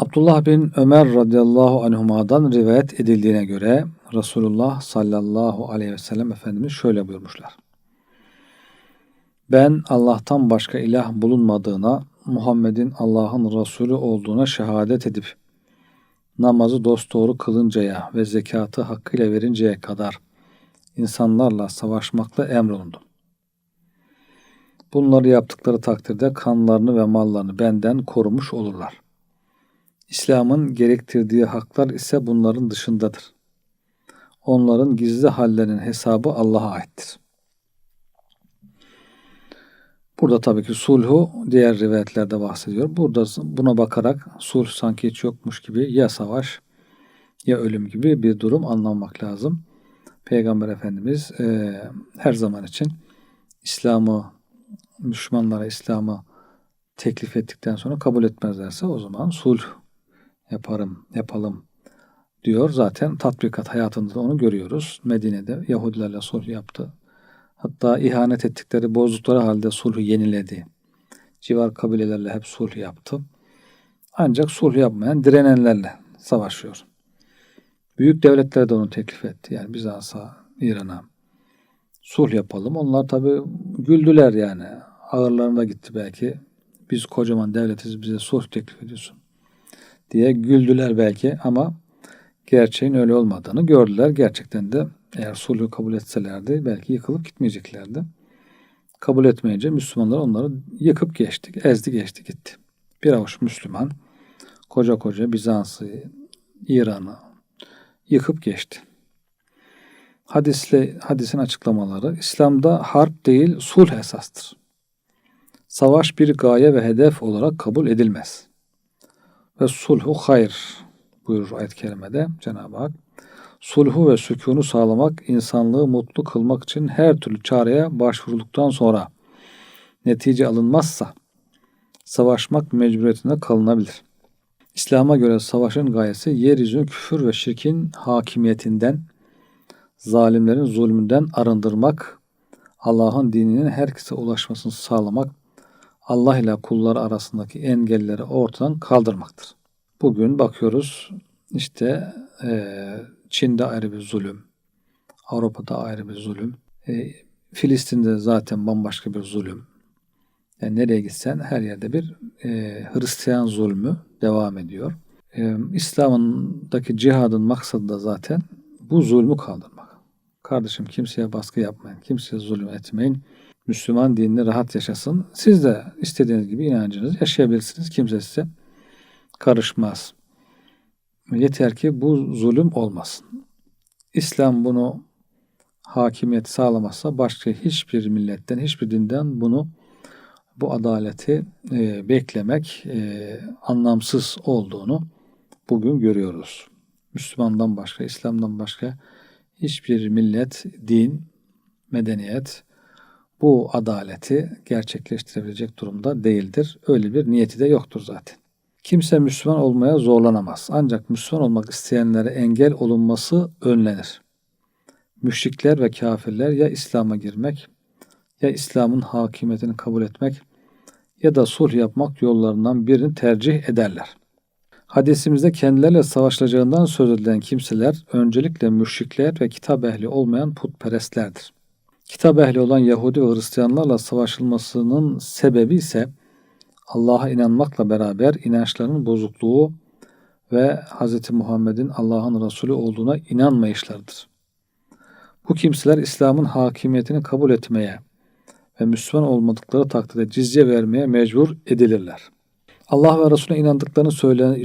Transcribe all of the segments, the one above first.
Abdullah bin Ömer radıyallahu anhuma'dan rivayet edildiğine göre Resulullah sallallahu aleyhi ve sellem Efendimiz şöyle buyurmuşlar. Ben Allah'tan başka ilah bulunmadığına, Muhammed'in Allah'ın Resulü olduğuna şehadet edip namazı dosdoğru kılıncaya ve zekatı hakkıyla verinceye kadar insanlarla savaşmakla emrolundum. Bunları yaptıkları takdirde kanlarını ve mallarını benden korumuş olurlar. İslam'ın gerektirdiği haklar ise bunların dışındadır. Onların gizli hallerinin hesabı Allah'a aittir. Burada tabii ki sulhu diğer rivayetlerde bahsediyor. Burada buna bakarak sulh sanki hiç yokmuş gibi ya savaş ya ölüm gibi bir durum anlamak lazım. Peygamber Efendimiz e, her zaman için İslam'ı, Müslümanlara İslam'ı teklif ettikten sonra kabul etmezlerse o zaman sulh yaparım, yapalım diyor. Zaten tatbikat hayatında da onu görüyoruz. Medine'de Yahudilerle sulh yaptı. Hatta ihanet ettikleri, bozdukları halde sulhu yeniledi. Civar kabilelerle hep sulh yaptı. Ancak sulh yapmayan direnenlerle savaşıyor. Büyük devletler de onu teklif etti. Yani Bizans'a, İran'a sulh yapalım. Onlar tabi güldüler yani. Ağırlarına gitti belki. Biz kocaman devletiz bize sulh teklif ediyorsun diye güldüler belki ama gerçeğin öyle olmadığını gördüler. Gerçekten de eğer sulhü kabul etselerdi belki yıkılıp gitmeyeceklerdi. Kabul etmeyince Müslümanlar onları yıkıp geçti, ezdi geçti gitti. Bir avuç Müslüman koca koca Bizans'ı, İran'ı yıkıp geçti. Hadisle, hadisin açıklamaları İslam'da harp değil sulh esastır. Savaş bir gaye ve hedef olarak kabul edilmez. Ve sulhu hayır buyurur ayet-i kerimede Cenab-ı Hak. Sulhu ve sükunu sağlamak, insanlığı mutlu kılmak için her türlü çareye başvurulduktan sonra netice alınmazsa savaşmak mecburiyetinde kalınabilir. İslam'a göre savaşın gayesi yeryüzünü küfür ve şirkin hakimiyetinden, zalimlerin zulmünden arındırmak, Allah'ın dininin herkese ulaşmasını sağlamak, Allah ile kulları arasındaki engelleri ortadan kaldırmaktır. Bugün bakıyoruz işte e, Çin'de ayrı bir zulüm, Avrupa'da ayrı bir zulüm, e, Filistin'de zaten bambaşka bir zulüm. Yani nereye gitsen her yerde bir e, Hristiyan zulmü devam ediyor. E, İslam'ındaki cihadın maksadı da zaten bu zulmü kaldırmak. Kardeşim kimseye baskı yapmayın, kimseye zulüm etmeyin. Müslüman dinini rahat yaşasın. Siz de istediğiniz gibi inancınızı yaşayabilirsiniz. Kimse size karışmaz. Yeter ki bu zulüm olmasın. İslam bunu hakimiyet sağlamazsa başka hiçbir milletten, hiçbir dinden bunu bu adaleti e, beklemek e, anlamsız olduğunu bugün görüyoruz. Müslümandan başka, İslam'dan başka hiçbir millet, din, medeniyet bu adaleti gerçekleştirebilecek durumda değildir. Öyle bir niyeti de yoktur zaten. Kimse Müslüman olmaya zorlanamaz. Ancak Müslüman olmak isteyenlere engel olunması önlenir. Müşrikler ve kafirler ya İslam'a girmek, ya İslam'ın hakimiyetini kabul etmek ya da sulh yapmak yollarından birini tercih ederler. Hadisimizde kendileriyle savaşılacağından söz edilen kimseler öncelikle müşrikler ve kitap ehli olmayan putperestlerdir. Kitap ehli olan Yahudi ve Hristiyanlarla savaşılmasının sebebi ise Allah'a inanmakla beraber inançlarının bozukluğu ve Hz. Muhammed'in Allah'ın Resulü olduğuna inanmayışlarıdır. Bu kimseler İslam'ın hakimiyetini kabul etmeye ve Müslüman olmadıkları takdirde cizye vermeye mecbur edilirler. Allah ve Resulüne inandıklarını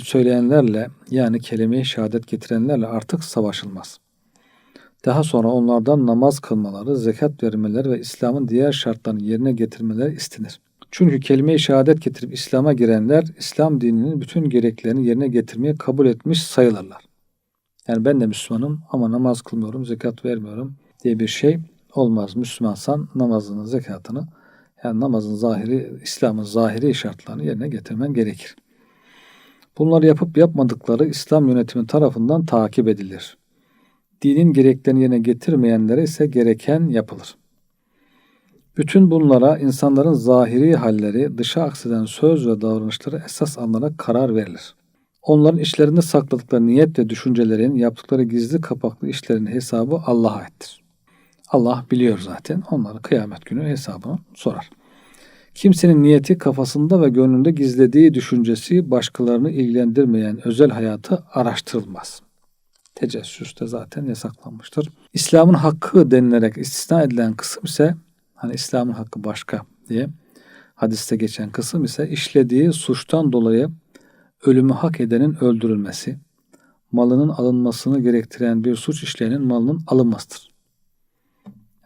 söyleyenlerle yani kelime-i şehadet getirenlerle artık savaşılmaz. Daha sonra onlardan namaz kılmaları, zekat vermeleri ve İslam'ın diğer şartlarını yerine getirmeleri istenir. Çünkü kelime-i şehadet getirip İslam'a girenler İslam dininin bütün gereklerini yerine getirmeye kabul etmiş sayılırlar. Yani ben de Müslümanım ama namaz kılmıyorum, zekat vermiyorum diye bir şey olmaz. Müslümansan namazını, zekatını yani namazın zahiri, İslam'ın zahiri şartlarını yerine getirmen gerekir. Bunları yapıp yapmadıkları İslam yönetimi tarafından takip edilir. Dinin gereklerini yerine getirmeyenlere ise gereken yapılır. Bütün bunlara insanların zahiri halleri, dışa akseden söz ve davranışları esas alınarak karar verilir. Onların işlerinde sakladıkları niyet ve düşüncelerin, yaptıkları gizli kapaklı işlerin hesabı Allah'a aittir. Allah biliyor zaten. Onları kıyamet günü hesabını sorar. Kimsenin niyeti kafasında ve gönlünde gizlediği düşüncesi başkalarını ilgilendirmeyen özel hayatı araştırılmaz. Tecessüs de zaten yasaklanmıştır. İslam'ın hakkı denilerek istisna edilen kısım ise hani İslam'ın hakkı başka diye hadiste geçen kısım ise işlediği suçtan dolayı ölümü hak edenin öldürülmesi, malının alınmasını gerektiren bir suç işleyenin malının alınmasıdır.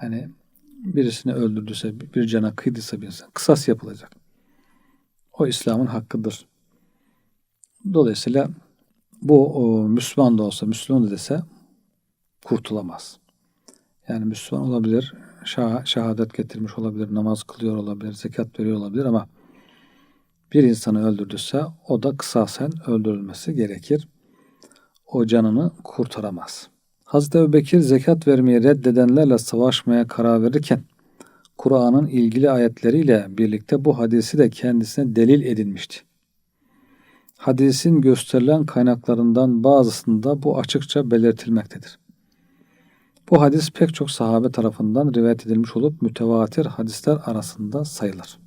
Yani birisini öldürdüyse, bir cana kıydıysa bir insan, kısas yapılacak. O İslam'ın hakkıdır. Dolayısıyla bu o, Müslüman da olsa, Müslüman da dese kurtulamaz. Yani Müslüman olabilir, şah, şehadet getirmiş olabilir, namaz kılıyor olabilir, zekat veriyor olabilir ama bir insanı öldürdüyse o da kısasen öldürülmesi gerekir. O canını kurtaramaz. Hazreti Ebubekir zekat vermeyi reddedenlerle savaşmaya karar verirken Kur'an'ın ilgili ayetleriyle birlikte bu hadisi de kendisine delil edinmişti. Hadisin gösterilen kaynaklarından bazısında bu açıkça belirtilmektedir. Bu hadis pek çok sahabe tarafından rivayet edilmiş olup mütevatir hadisler arasında sayılır.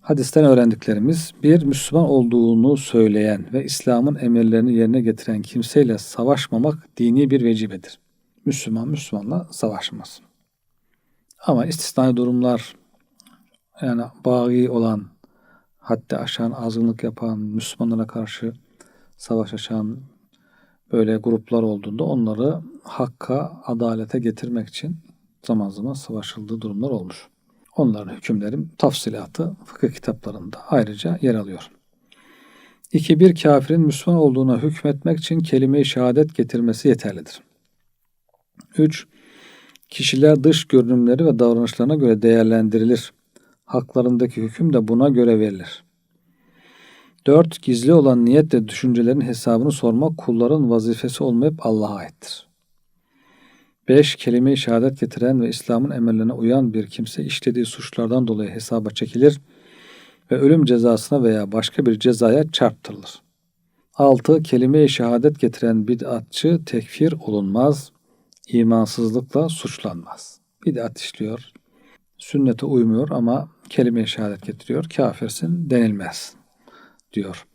Hadisten öğrendiklerimiz bir Müslüman olduğunu söyleyen ve İslam'ın emirlerini yerine getiren kimseyle savaşmamak dini bir vecibedir. Müslüman Müslümanla savaşmaz. Ama istisnai durumlar yani bağı olan, hatta aşan, azınlık yapan, Müslümanlara karşı savaş açan böyle gruplar olduğunda onları hakka, adalete getirmek için zaman zaman savaşıldığı durumlar olmuş. Onların hükümlerin tafsilatı fıkıh kitaplarında ayrıca yer alıyor. 2. Bir kafirin Müslüman olduğuna hükmetmek için kelime-i şehadet getirmesi yeterlidir. 3. Kişiler dış görünümleri ve davranışlarına göre değerlendirilir. Haklarındaki hüküm de buna göre verilir. 4. Gizli olan niyet ve düşüncelerin hesabını sormak kulların vazifesi olmayıp Allah'a aittir. 5. Kelime-i şehadet getiren ve İslam'ın emirlerine uyan bir kimse işlediği suçlardan dolayı hesaba çekilir ve ölüm cezasına veya başka bir cezaya çarptırılır. 6. Kelime-i şehadet getiren bid'atçı tekfir olunmaz, imansızlıkla suçlanmaz. Bid'at işliyor, sünnete uymuyor ama kelime-i şehadet getiriyor, kafirsin denilmez diyor.